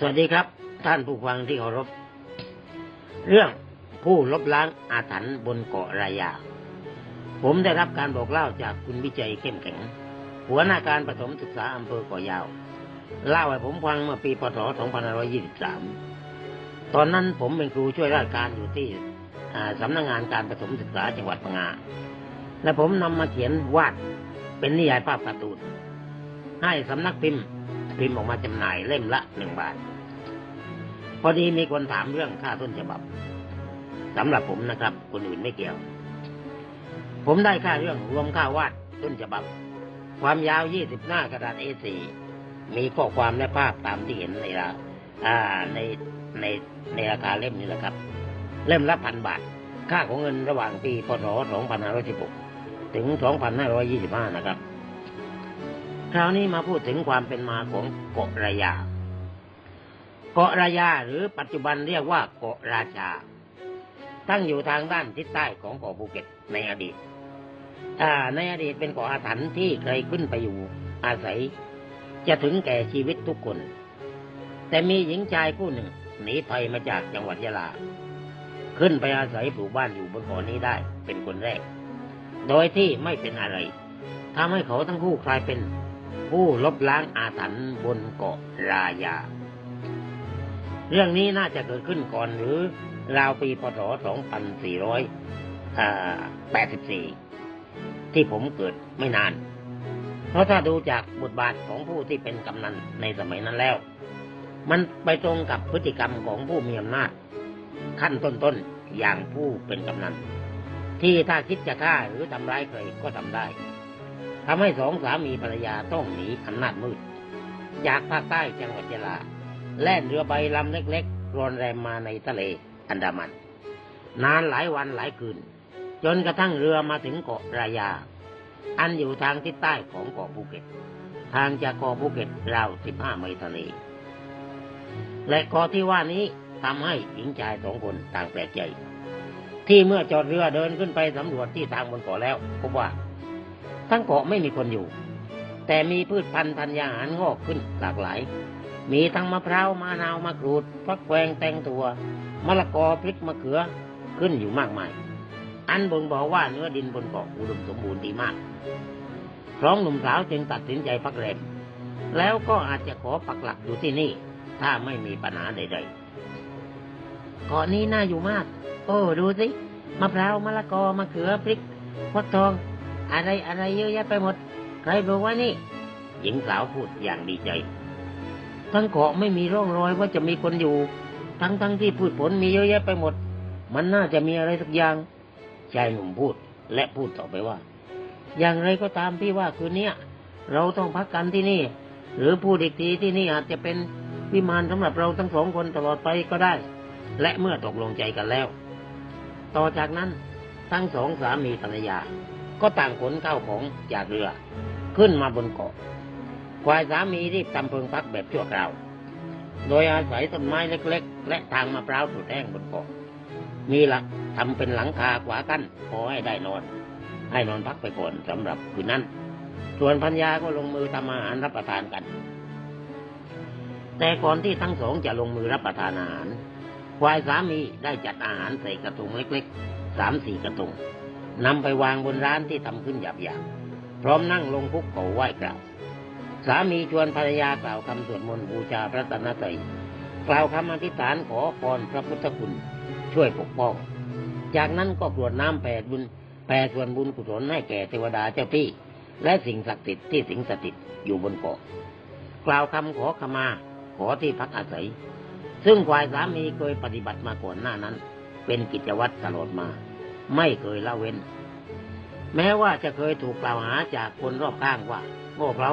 สวัสดีครับ ท่านผู้ฟังที่เคารพ เรื่องผู้ลบล้างอาถรรพ์บนเกาะรายา ผมได้รับการบอกเล่าจากคุณวิจัยเข้มแข็ง หัวหน้าการประถมศึกษาอำเภอเกาะยาว เล่าให้ผมฟังเมื่อปีพศ 2523 ตอนนั้นผมเป็นครูช่วยราชการอยู่ที่สำนักงานการประถมศึกษาจังหวัดพังงา และผมนำมาเขียนวาดเป็นนิยายภาพการ์ตูนให้สำนักพิมพ์ พิมพ์ออกมาจำหน่ายเล่มละหนึ่งบาท พอดีมีคนถามเรื่องค่าต้นฉบับสำหรับผมนะครับ คนอื่นไม่เกี่ยว ผมได้ค่าเรื่องรวมค่าวาดต้นฉบับ ความยาว20หน้ากระดาษ A4 มีข้อความและภาพตามที่เห็นในราในในในราคาเล่มนี้แหละครับ เล่มละพันบาท ค่าของเงินระหว่างปีพศ2516 ถึง 2525 นะครับ ราวนี้มาพูดถึงความเป็นมาของเกาะระยา เกาะระยาหรือปัจจุบันเรียกว่าเกาะราชา ตั้งอยู่ทางด้านทิศใต้ของเกาะภูเก็ตในอดีตอ่าในอดีตเป็นเกาะอาถรรพ์ที่ใครขึ้นไปอยู่ อาศัยจะถึงแก่ชีวิตทุกคน แต่มีหญิงชายผู้หนึ่งหนีภัยมาจากจังหวัดยะลา ขึ้นไปอาศัยปลูกบ้านอยู่บนเกาะนี้ได้เป็นคนแรก โดยที่ไม่เป็นอะไรทำให้เขาทั้งคู่กลายเป็น ผู้ลบล้างอาถรรพ์บนเกาะรายา เรื่องนี้น่าจะเกิดขึ้นก่อนหรือราวปีพศ 2484 ที่ผมเกิดไม่นาน เพราะถ้าดูจากบทบาทของผู้ที่เป็นกำนันในสมัยนั้นแล้ว มันไปตรงกับพฤติกรรมของผู้มีอำนาจ ขั้นต้นๆอย่างผู้เป็นกำนัน ที่ถ้าคิดจะฆ่าหรือทำร้ายใครก็ทำได้ ทำให้สองสามีภรรยาต้องหนีอำนาจมืดจากภาคใต้จังหวัดยะลา แล่นเรือใบลำเล็กๆรอนแรมมาในทะเลอันดามัน นานหลายวันหลายคืน จนกระทั่งเรือมาถึงเกาะรายา อันอยู่ทางทิศใต้ของเกาะภูเก็ต ทางจากเกาะภูเก็ตราว15ไมล์ทะเล และเกาะที่ว่านี้ทำให้หญิงชายสองคนต่างแปลกใจ ที่เมื่อจอดเรือเดินขึ้นไปสำรวจที่ทางบนเกาะแล้วพบว่า ทั้งเกาะไม่มีคนอยู่ แต่มีพืชพันธุ์ธัญญาหารงอกขึ้นหลากหลาย มีทั้งมะพร้าวมะนาวมะกรูดฟักแฟงแตงตัวมะละกอพริกมะเขือขึ้นอยู่มากมาย อันบ่งบอกว่าเนื้อดินบนเกาะอุดมสมบูรณ์ดีมากพร้องหนุ่มสาวจึงตัดสินใจพักแรมแล้วก็อาจจะขอปักหลักอยู่ที่นี่ ถ้าไม่มีปัญหาใดๆเกาะนี้น่าอยู่มาก โอ้ดูสิมะพร้าวมะละกอมะเขือพริกฟักทอง อะไรอะไรเยอะแยะไปหมด ใครบอกว่านี่ หญิงสาวพูดอย่างดีใจ ทั้งเกาะไม่มีร่องรอยว่าจะมีคนอยู่ ทั้งทั้งที่พืชผลมีเยอะแยะไปหมด มันน่าจะมีอะไรสักอย่างชายหนุ่มพูดและพูดต่อไปว่า อย่างไรก็ตามพี่ว่าคืนนี้เราต้องพักกันที่นี่ หรือพูดอีกทีที่นี่อาจจะเป็นวิมานสำหรับเราทั้งสองคนตลอดไปก็ได้ และเมื่อตกลงใจกันแล้ว ต่อจากนั้นทั้งสองสามีภรรยา ก็ต่างขนข้าวของจากเรือ ขึ้นมาบนเกาะควายสามีรีบทำเพิงพักแบบชั่วคราว โดยอาศัยต้นไม้เล็ก ๆ และทางมะพร้าวสุดแห้งบนเกาะมีหลักทำเป็นหลังคาขวากั้นพอให้ได้นอน ให้นอนพักไปก่อนสำหรับคืนนั้น ส่วนพัญญาก็ลงมือทำอาหารรับประทานกัน แต่ก่อนที่ทั้งสองจะลงมือรับประทานอาหารควายสามีได้จัดอาหารใส่กระตุงเล็กๆสามสี่กระตุง นำไปวางบนร้านที่ทำขึ้นหยาบๆ พร้อมนั่งลงคุกเข่าไหว้กราบสามีชวนภรรยากล่าวคำสวดมนต์บูชาพระตนตรัยกล่าวคำอธิษฐานขอพรพระพุทธคุณ ช่วยปกป้อง จากนั้นก็กรวดน้ำแผ่บุญแผ่ส่วนบุญกุศลให้แก่เทวดาเจ้าที่ และสิ่งศักดิ์สิทธิ์ที่สิงสถิตอยู่บนเกาะ กล่าวคำขอขมา ขอที่พักอาศัย ซึ่งฝ่ายสามีเคยปฏิบัติมาก่อนหน้านั้น เป็นกิจวัตรตลอดมา ไม่เคยละเว้น แม้ว่าจะเคยถูกกล่าวหาจากคนรอบข้างว่า โง่เขลา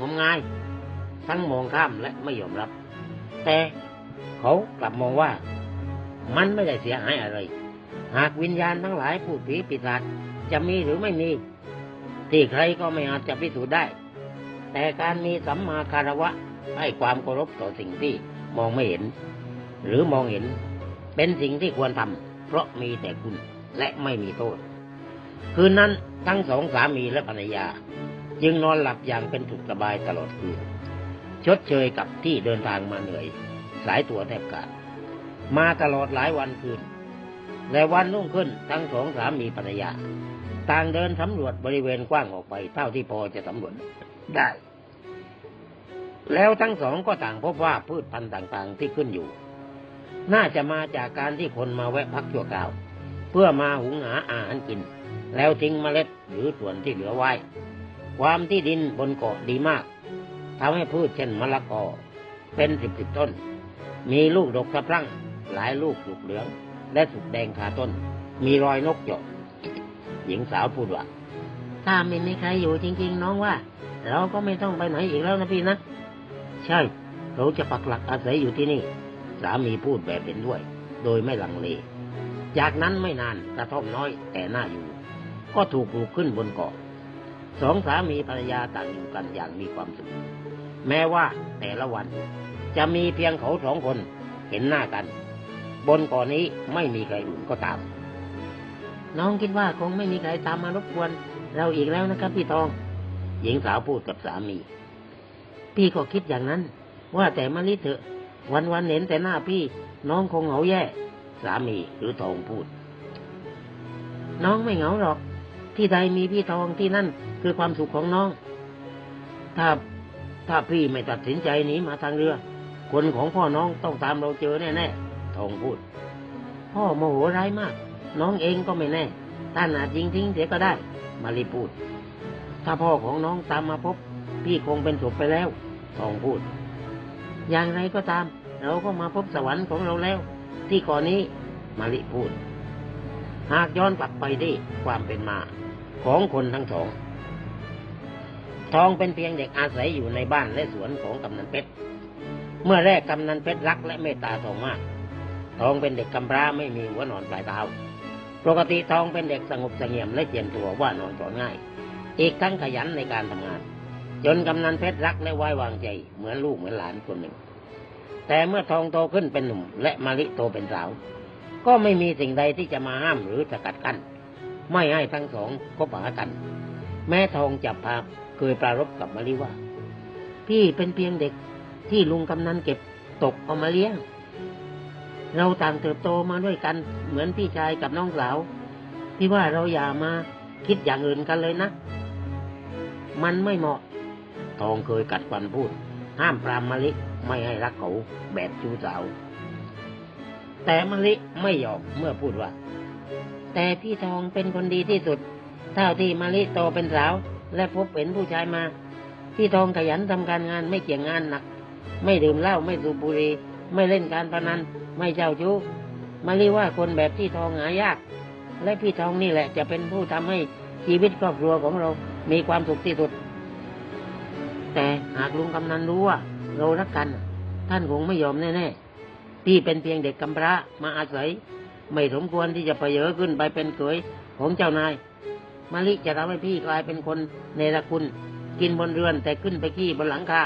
งมงาย ทั้งมองข้ามและไม่ยอมรับ แต่เขากลับมองว่า มันไม่ได้เสียหายอะไร หากวิญญาณทั้งหลายผู้ผีปีศาจจะมีหรือไม่มี ที่ใครก็ไม่อาจจะพิสูจน์ได้ แต่การมีสัมมาคารวะให้ความเคารพต่อสิ่งที่มองไม่เห็น หรือมองเห็นเป็นสิ่งที่ควรทำเพราะมีแต่คุณ และไม่มีโทษ คืนนั้นทั้งสองสามีและภรรยา จึงนอนหลับอย่างเป็นสุขสบายตลอดคืน ชดเชยกับที่เดินทางมาเหนื่อย สายตัวแทบขาดมาตลอดหลายวันคืน และวันรุ่งขึ้นทั้งสองสามีภรรยา ต่างเดินสำรวจบริเวณกว้างออกไปเท่าที่พอจะสำรวจได้ แล้วทั้งสองก็ต่างพบว่าพืชพันธุ์ต่างๆที่ขึ้นอยู่ น่าจะมาจากการที่คนมาแวะพักชั่วคราว พื่อมาหุงหาอาหารกิน แล้วทิ้งเมล็ดหรือส่วนที่เหลือไว้ ความที่ดินบนเกาะดีมากทำให้พืชเช่นมะละกอ เป็นสิบสิบต้น มีลูกดกสะพรั่ง หลายลูกสุกเหลือง และสุกแดงคาต้น มีรอยนกหยกหญิงสาวพูดว่าถ้าไม่มีใครอยู่จริง ๆ น้องว่า เราก็ไม่ต้องไปไหนอีกแล้วนะพี่นะ ใช่ เราจะปักหลักอาศัยอยู่ที่นี่ สามีพูดแบบเห็นด้วย โดยไม่ลังเล จากนั้นไม่นานกระท่อมน้อยแต่น่าอยู่ ก็ถูกปลูกขึ้นบนเกาะสองสามีภรรยาต่างอยู่กันอย่างมีความสุข แม้ว่าแต่ละวันจะมีเพียงเขาสองคนเห็นหน้ากัน บนเกาะนี้ไม่มีใครอื่นก็ตาม น้องคิดว่าคงไม่มีใครตามมารบกวน เราอีกแล้วนะครับพี่ทอง หญิงสาวพูดกับสามี พี่ก็คิดอย่างนั้น ว่าแต่มาลิเถอะ วันวันเห็นแต่หน้าพี่ น้องคงเหงาแย่ สามีหรือทองพูด น้องไม่เหงาหรอก ที่ใดมีพี่ทองที่นั่นคือความสุขของน้อง ถ้าถ้าพี่ไม่ตัดสินใจหนีมาทางเรือ คนของพ่อน้องต้องตามเราเจอแน่ๆทองพูด พ่อโมโหร้ายมาก น้องเองก็ไม่แน่ท่านอาจยิงทิ้งเสียก็ได้ มารีพูด ถ้าพ่อของน้องตามมาพบ พี่คงเป็นศพไปแล้วทองพูด อย่างไรก็ตาม เราก็มาพบสวรรค์ของเราแล้ว ที่ก่อนนี้มาริพูด หากย้อนกลับไปที่ความเป็นมาของคนทั้งสอง ทองเป็นเพียงเด็กอาศัยอยู่ในบ้านและสวนของกำนันเพชร เมื่อแรกกำนันเพชรรักและเมตตาทองมาก ทองเป็นเด็กกำพร้าไม่มีหัวนอนปลายเท้า ปกติทองเป็นเด็กสงบเสงี่ยมและเจียมตัวว่านอนสอนง่าย อีกทั้งขยันในการทำงาน จนกำนันเพชรรักและไว้วางใจเหมือนลูกเหมือนหลานคนหนึ่ง แต่เมื่อทองโตขึ้นเป็นหนุ่ม และมาลิโตเป็นสาว ก็ไม่มีสิ่งใดที่จะมาห้ามหรือสกัดกั้นไม่ให้ทั้งสองคบหากัน แม้ทองจับพาเคยปรารบกับมาลิว่า พี่เป็นเพียงเด็กที่ลุงกำนันเก็บตกเอามาเลี้ยง เราต่างเติบโตมาด้วยกันเหมือนพี่ชายกับน้องสาวพี่ว่าเราอย่ามาคิดอย่างอื่นกันเลยนะ มันไม่เหมาะ ทองเคยกัดฟันพูด ห้ามปรามมะลิ ไม่ให้รักเขาแบบชู้สาว แต่มะลิไม่ยอมเมื่อพูดว่า แต่พี่ทองเป็นคนดีที่สุด เท่าที่มะลิโตเป็นสาว และพบเห็นผู้ชายมา พี่ทองขยันทำการงานไม่เกี่ยงงานหนัก ไม่ดื่มเหล้าไม่สูบบุหรี่ไม่เล่นการพนัน ไม่เจ้าชู้มะลิว่าคนแบบพี่ทองหายาก และพี่ทองนี่แหละจะเป็นผู้ทำให้ชีวิตครอบครัวของเรา มีความสุขที่สุด แต่หากลุงกำนันรู้ว่า เรารักกัน ท่านคงไม่ยอมแน่ๆพี่เป็นเพียงเด็กกำพร้ามาอาศัย ไม่สมควรที่จะไปเยอะขึ้นไปเป็นเขยของเจ้านายมาลิจะทำให้พี่กลายเป็นคนเนรคุณ กินบนเรือนแต่ขึ้นไปขี้บนหลังคา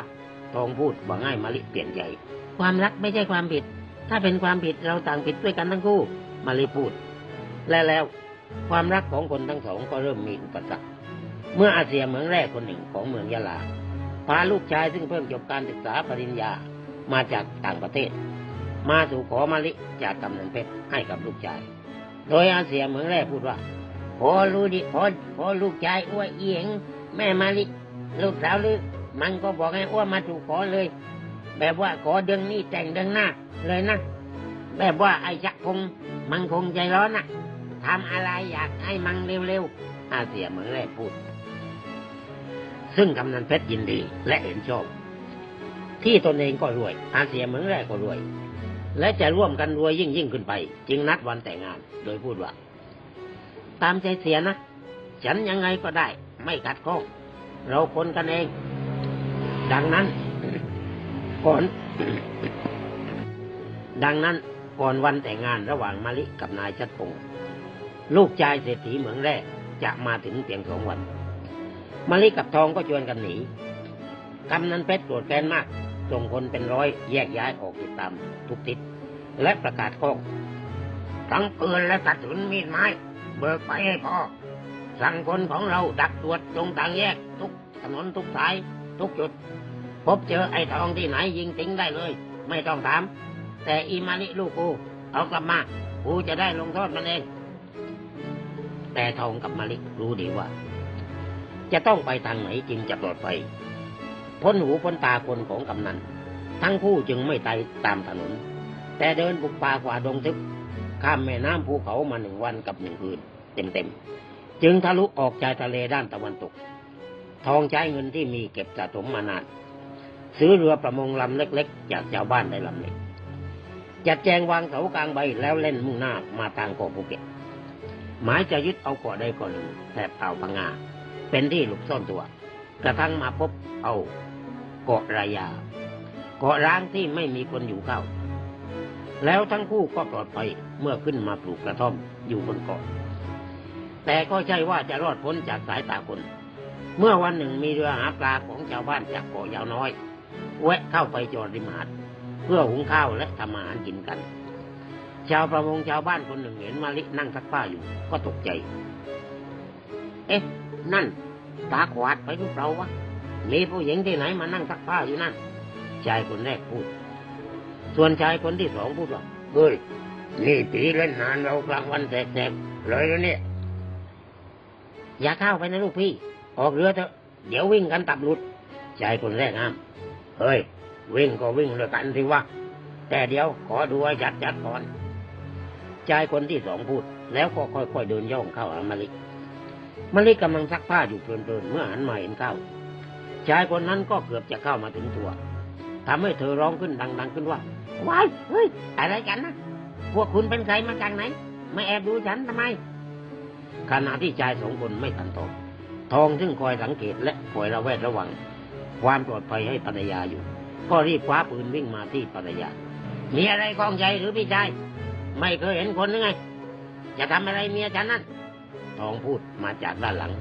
ทองพูดว่าง่ายมาลิเปลี่ยนใจ ความรักไม่ใช่ความผิด ถ้าเป็นความผิดเราต่างผิดด้วยกันทั้งคู่ มาลิพูด และแล้วความรักของคนทั้งสองก็เริ่มมีอุปสรรค เมื่ออาเซียเมืองแรกคนหนึ่งของเมืองยะลา พาลูกชายซึ่งเพิ่งจบการศึกษาปริญญามาจากต่างประเทศ มาสู่ขอมาลิจากกำนันเพชรให้กับลูกชาย โดยอาเซียเหมืองแรกพูดว่าพอรู้ดิพอพอลูกชายอ้วยเอียง แม่มาลิลูกสาวลือมันก็บอกให้อ้วมาถูกขอเลย แบบว่าขอเดือนนี้แต่งเดือนหน้าเลยนะ แบบว่าไอ้ชักคงมันคงใจร้อนนะทำอะไรอยากให้มันเร็วๆอาเซียเหมืองแรกพูด ซึ่งกำนันเพชรยินดีและเห็นชอบ ที่ตนเองก็รวย อาเซียเหมืองแรกก็รวย และจะร่วมกันรวยยิ่งยิ่งขึ้นไป จึงนัดวันแต่งงาน โดยพูดว่า ตามใจเสียนะ ฉันยังไงก็ได้ ไม่ขัดข้องเราคนกันเอง ดังนั้น ก่อน ดังนั้นก่อนวันแต่งงานระหว่างมาลิกับนายชัดพงศ์ลูกชายเศรษฐีเหมืองแรกจะมาถึงเพียงสองวัน มาลิกับทองก็ชวนกันหนีกำนันเพชรโกรธแค้นมากส่งคนเป็นร้อยแยกย้ายออกติดตามทุกทิศและประกาศข้องทั้งปืนและกระสุนมีดไม้ เบิกไปให้พ่อสั่งคนของเราดักตรวจตรงต่างแยก ทุกถนนทุกสาย ทุกจุด พบเจอไอ้ทองที่ไหนยิงทิ้งได้เลย ไม่ต้องถาม แต่อีมาลิลูกกูเอากลับมากูจะได้ลงโทษมันเอง แต่ทองกับมาลิรู้ดีว่า จะต้องไปทางไหนจึงจะปลอดภัยพ้นหูพ้นตาคนของกำนัน ทั้งคู่จึงไม่ไต่ตามถนน แต่เดินบุกป่ากว่าดงทึบข้ามแม่น้ำภูเขามาหนึ่งวันกับหนึ่งคืน เต็มๆ จึงทะลุออกชายทะเลด้านตะวันตก ทองใช้เงินที่มีเก็บสะสมมานาน ซื้อเรือประมงลำเล็กๆ จากชาวบ้านได้ลำหนึ่งจัดแจงวางเสากลางใบแล้วเล่นมุ่งหน้ามาทางเกาะภูเก็ตหมายจะยึดเอาเกาะใดเกาะหนึ่งแถบอ่าวพังงา เป็นที่หลบซ่อนตัว กระทั่งมาพบเอาเกาะรายา เกาะร้างที่ไม่มีคนอยู่เข้า แล้วทั้งคู่ก็ปลอดภัยเมื่อขึ้นมาปลูกกระท่อมอยู่บนเกาะ แต่ก็ใช่ว่าจะรอดพ้นจากสายตาคน เมื่อวันหนึ่งมีเรือหาปลาของชาวบ้านจากเกาะยาวน้อย แวะเข้าไปจอดริมหาดเพื่อหุงข้าวและทำอาหารกินกัน ชาวประมงชาวบ้านคนหนึ่งเห็นมาลินั่งซักผ้าอยู่ก็ตกใจ เอ๊ะ นั่น ตาขวาดไปหรือเปล่าวะมีผู้หญิงที่ไหนมานั่งซักผ้าอยู่นั่น ชายคนแรกพูด ส่วนชายคนที่สองพูดว่าเฮ้ยนี่ผีเล่นนานเรากลางวันแสกๆเลยแล้วเนี่ย อย่าเข้าไปนะลูกพี่ ออกเรือเถอะ เดี๋ยววิ่งกันตับหลุด ชายคนแรกห้ามเฮ้ย วิ่งก็วิ่งเลยกันสิวะ แต่เดี๋ยวขอดูให้จัดจัดก่อน ชายคนที่สองพูด แล้วก็ค่อยๆเดินย่องเข้าหามาลิก มาลิกำลังซักผ้าอยู่เพลินๆเมื่อหันมาเห็นเข้าชายคนนั้นก็เกือบจะเข้ามาถึงตัวทำให้เธอร้องขึ้นดัง ๆ ขึ้นว่าว้ายเฮ้ยอะไรกันนะพวกคุณเป็นใครมาจากไหนมาแอบดูฉันทำไมขณะที่ชายสองคนไม่ทันตอบทองซึ่งคอยสังเกตและคอยระแวดระวัง ความปลอดภัยให้ภรรยาอยู่ ก็รีบคว้าปืนวิ่งมาที่ภรรยา มีอะไรกองใจหรือพี่ชาย ไม่เคยเห็นคนหรือไง จะทำอะไรเมียฉันนั่น องพูดมาจากด้านหลัง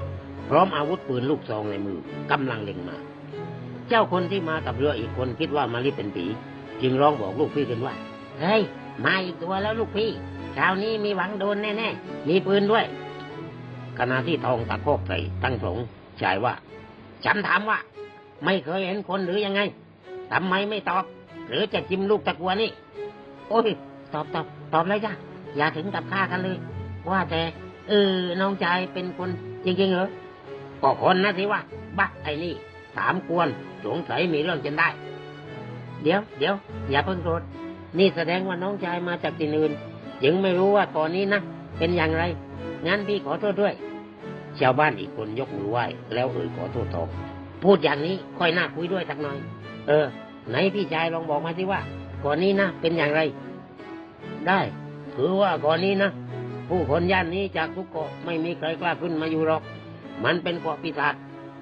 พร้อมอาวุธปืนลูกซองในมือกำลังเล็งมา เจ้าคนที่มากับเรืออีกคนคิดว่ามารีเป็นผีจึงร้องบอกลูกพี่กันว่า เฮ้ย มาอีกตัวแล้วลูกพี่คราวนี้มีหวังโดนแน่ๆ มีปืนด้วย ขณะที่ทองตะโคกใส่ตั้งสงชายว่า ฉันถามว่า ไม่เคยเห็นคนหรือยังไงทำไมไม่ตอบ หรือจะจิ้มลูกตะกัวนี่ โอ้ย ตอบตอบตอบเลยจ้ะอย่าถึงกับฆ่ากันเลย ว่าแต่ เออ น้องชายเป็นคนจริงๆเหรอก็คนนะสิว่าบักไอ้นี่ถามกวนสงสัยมีเรื่องจนได้ เดี๋ยวเดี๋ยวอย่าเพิ่งโกรธนี่แสดงว่าน้องชายมาจากที่อื่นยังไม่รู้ว่าตอนนี้นะเป็นอย่างไรงั้นพี่ขอโทษด้วย ชาวบ้านอีกคนยกมือไหว้แล้วเอ่ยขอโทษทองพูดอย่างนี้ค่อยน่าคุยด้วยสักหน่อย เออ ไหนพี่ชายลองบอกมาสิว่าก่อนนี้นะเป็นอย่างไร ได้ คือว่าก่อนนี้นะ ผู้คนย่านนี้จากทุกเกาะไม่มีใครกล้าขึ้นมาอยู่หรอก มันเป็นเกาะปีศาจ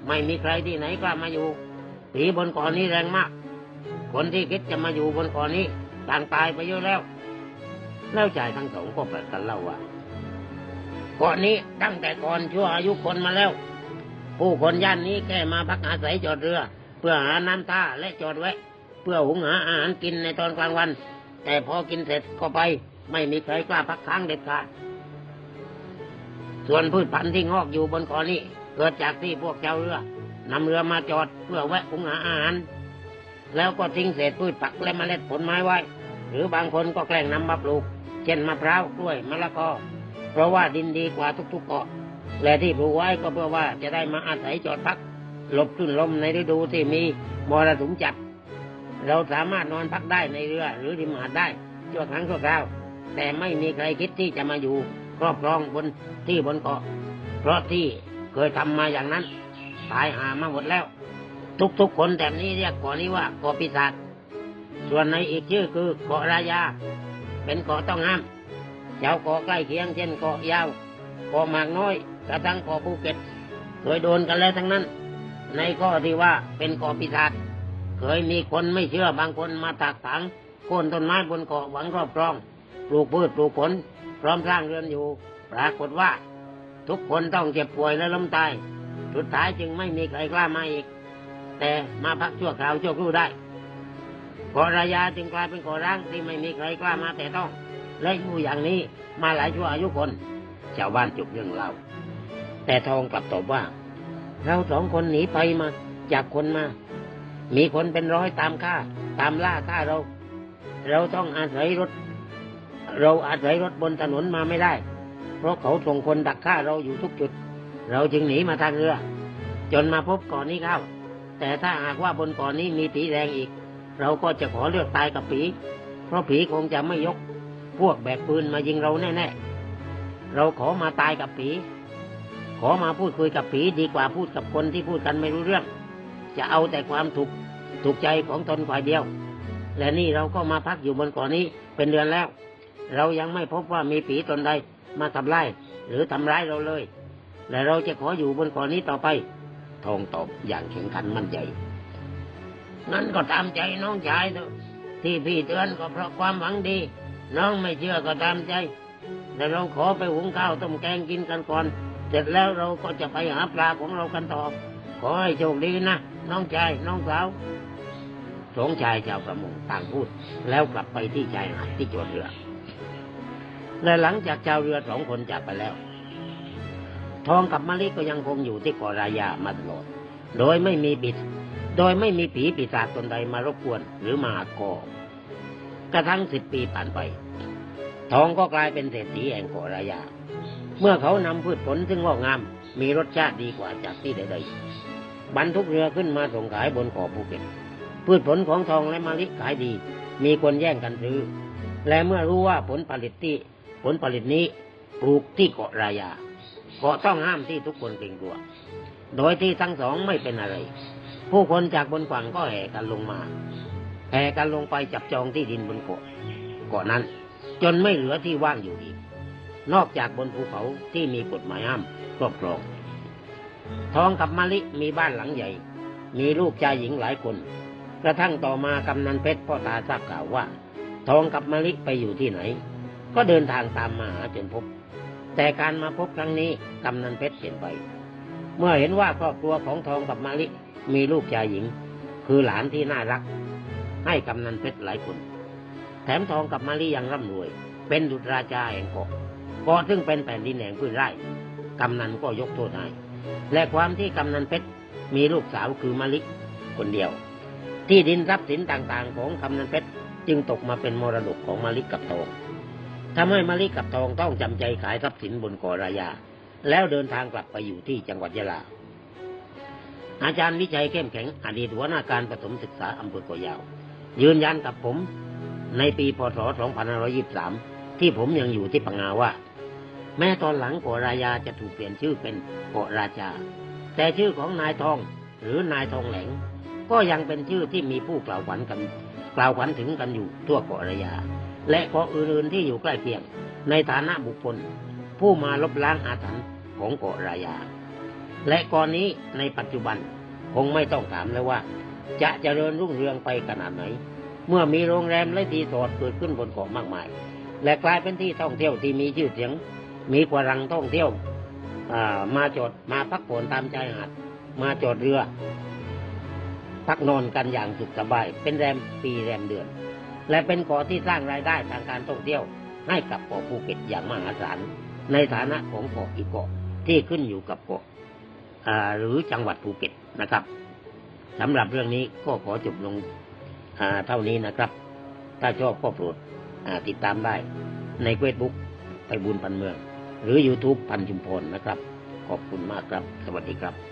ไม่มีใครที่ไหนกล้ามาอยู่ผีบนเกาะนี้แรงมาก คนที่คิดจะมาอยู่บนเกาะนี้ต่างตายไปเยอะแล้วแล้วชายทั้งสองก็แปลกกันเล่าว่าเกาะนี้ตั้งแต่ก่อนชั่วอายุคนมาแล้ว ผู้คนย่านนี้แค่มาพักอาศัยจอดเรือ เพื่อหาน้ำท่าและจอดแวะเพื่อหุงหาอาหารกินในตอนกลางวัน แต่พอกินเสร็จก็ไป ไม่มีใครกล้าพักค้างเด็ดขาด ส่วนพืชพันธุ์ที่งอกอยู่บนเกาะนี้เกิดจากที่พวกเจ้าเรือนำเรือมาจอดเพื่อแวะหุงหาอาหาร แล้วก็ทิ้งเศษพืชผักและเมล็ดผลไม้ไว้ หรือบางคนก็แกล้งนำมาปลูก เช่นมะพร้าวกล้วยมะละกอ เพราะว่าดินดีกว่าทุกๆเกาะ และที่ปลูกไว้ก็เพื่อว่าจะได้มาอาศัยจอดพักหลบคลื่นลมในฤดูที่มีมรสุมจัด เราสามารถนอนพักได้ในเรือหรือริมหาดได้ชั่วครั้งชั่วคราว แต่ไม่มีใครคิดที่จะมาอยู่ ครอบครองบนที่บนเกาะ เพราะที่เคยทำมาอย่างนั้น ตายหามาหมดแล้ว ทุกๆคนแต่นี้เรียกเกาะนี้ว่าเกาะปีศาจส่วนในอีกชื่อคือเกาะรายา เป็นเกาะต้องห้ามเจ้าเกาะใกล้เคียงเช่นเกาะยาวเกาะหมากน้อยกระทั่งเกาะภูเก็ตเคยโดนกันแล้วทั้งนั้น ในข้อที่ว่าเป็นเกาะปีศาจเคยมีคนไม่เชื่อบางคนมาตักถังโค่นต้นไม้บนเกาะหวังครอบครอง ปลูกพืชปลูกผล พร้อมสร้างเรือนอยู่ ปรากฏว่า ทุกคนต้องเจ็บป่วยและล้มตาย สุดท้ายจึงไม่มีใครกล้ามาอีก แต่มาพักชั่วคราวชั่วครู่ได้กาะระยาจึงกลายเป็นกาะร้างที่ไม่มีใครกล้ามาแต่ต้อง และอยู่อย่างนี้มาหลายชั่วอายุคนชาวบ้านจุกเรื่องเล่า แต่ทองกลับตอบว่า เราสองคนหนีไปมา จากคนมา มีคนเป็นร้อยตามฆ่า ตามล่าฆ่าเรา เราต้องอาศัยรถ เราอาศัยรถบนถนนมาไม่ได้ เพราะเขาส่งคนดักฆ่าเราอยู่ทุกจุด เราจึงหนีมาทางเรือ จนมาพบเก่อนนี้เข้า แต่ถ้าหากว่าบนเก่อนนี้มีผีแรงอีก เราก็จะขอเลือกตายกับผี เพราะผีคงจะไม่ยก พวกแบกปืนมายิงเราแน่ๆ เราขอมาตายกับผี ขอมาพูดคุยกับผีดีกว่าพูดกับคนที่พูดกันไม่รู้เรื่อง จะเอาแต่ความถูกถูกใจของตนฝ่ายเดียว และนี่เราก็มาพักอยู่บนเก่อนนี้เป็นเดือนแล้ว เรายังไม่พบว่ามีผีตนใดมาทำร้ายหรือทำร้ายเราเลย และเราจะขออยู่บนเก่อนนี้ต่อไป ทองตอบอย่างแข็งขันมั่นใจนั่นก็ตามใจน้องชายเถอะที่พี่เตือนก็เพราะความหวังดี น้องไม่เชื่อก็ตามใจ แต่เราขอไปหุงข้าวต้มแกงกินกันก่อน เสร็จแล้วเราก็จะไปหาปลาของเรากันต่อ ขอให้โชคดีนะ น้องชาย น้องสาวสองชายชาวประมงต่างพูด แล้วกลับไปที่ชายหาดที่จอดเรือ และหลังจากชาวเรือสองคนจากไปแล้ว ทองกับมะลิก็ยังคงอยู่ที่เกาะรายามาตลอดโดยไม่มีบิด โดยไม่มีผีปีศาจตนใดมารบกวนหรือมาก่อกระทั่งสิบปีผ่านไป ทองก็กลายเป็นเศรษฐีแห่งเกาะรายา เมื่อเขานำพืชผลซึ่งงอกงาม มีรสชาติดีกว่าจากที่ใดๆบรรทุกเรือขึ้นมาส่งขายบนเกาะภูเก็ตพืชผลของทองและมะลิขายดี มีคนแย่งกันซื้อ และเมื่อรู้ว่าผลผลิตที่ ผลผลิตนี้ปลูกที่เกาะรายาเกาะต้องห้ามที่ทุกคนเกรงกลัว โดยที่ทั้งสองไม่เป็นอะไร ผู้คนจากบนฝั่งก็แห่กันลงมาแห่กันลงไปจับจองที่ดินบนเกาะเกาะนั้น จนไม่เหลือที่ว่างอยู่อีก นอกจากบนภูเขาที่มีกฎหมายห้ามครอบครอง ทองกับมะลิมีบ้านหลังใหญ่ มีลูกชายหญิงหลายคน กระทั่งต่อมากำนันเพชรพ่อตาทราบข่าวว่า ทองกับมะลิไปอยู่ที่ไหน ก็เดินทางตามมาหาจนพบ แต่การมาพบครั้งนี้กำนันเพชรเปลี่ยนไป เมื่อเห็นว่าครอบครัวของทองกับมะลิมีลูกชายหญิง คือหลานที่น่ารัก ให้กำนันเพชรหลายคน แถมทองกับมะลิยังร่ำรวย เป็นดุจราชาแห่งเกาะเกาะซึ่งเป็นแผ่นดินแห่งพืชไร่กำนันก็ยกโทษให้และความที่กำนันเพชรมีลูกสาวคือมะลิคนเดียว ที่ดินทรัพย์สินต่างๆ ของกำนันเพชรจึงตกมาเป็นมรดกของมะลิกับทอง ทำให้มะลิกับทองต้องจำใจขายทรัพย์สินบนเกาะรายา แล้วเดินทางกลับไปอยู่ที่จังหวัดยะลา อาจารย์วิจัยเข้มแข็งอดีตหัวหน้าการปฐมศึกษาอำเภอเกาะยาว ยืนยันกับผมในปีพศ 2523 ที่ผมยังอยู่ที่ปังงาว่า แม้ตอนหลังเกาะรายาจะถูกเปลี่ยนชื่อเป็นเกาะราชา แต่ชื่อของนายทองหรือนายทองแหลง ก็ยังเป็นชื่อที่มีผู้กล่าวขวัญกัน กล่าวขวัญถึงกันอยู่ทั่วเกาะรายา และเกาะอื่นๆที่อยู่ใกล้เคียง ในฐานะบุคคล ผู้มาลบล้างอาถรรพ์ของเกาะรายา และก่อนนี้ในปัจจุบันคงไม่ต้องถามแล้วว่า จะเจริญรุ่งเรืองไปขนาดไหน เมื่อมีโรงแรมและรีสอร์ทเกิดขึ้นบนเกาะมากมาย และกลายเป็นที่ท่องเที่ยวที่มีชื่อเสียง มีฝรั่งท่องเที่ยวามาจอดมาพักผ่อนตามชายหาดมาจอดเรือ พักนอนกันอย่างสุขสบาย เป็นแรมปีแรมเดือน และเป็นเกาะที่สร้างรายได้ทางการท่องเที่ยว ให้กับเกาะภูเก็ตอย่างมหาศาลในฐานะของเกาะอีกเกาะที่ขึ้นอยู่กับเกาะหรือจังหวัดภูเก็ตนะครับสำหรับเรื่องนี้ก็ขอจบลงเท่านี้นะครับ ถ้าชอบก็โปรดติดตามได้ในเฟซบุ๊กไปบุญพันเมือง หรือ YouTube พันชุมพลนะครับ ขอบคุณมากครับ สวัสดีครับ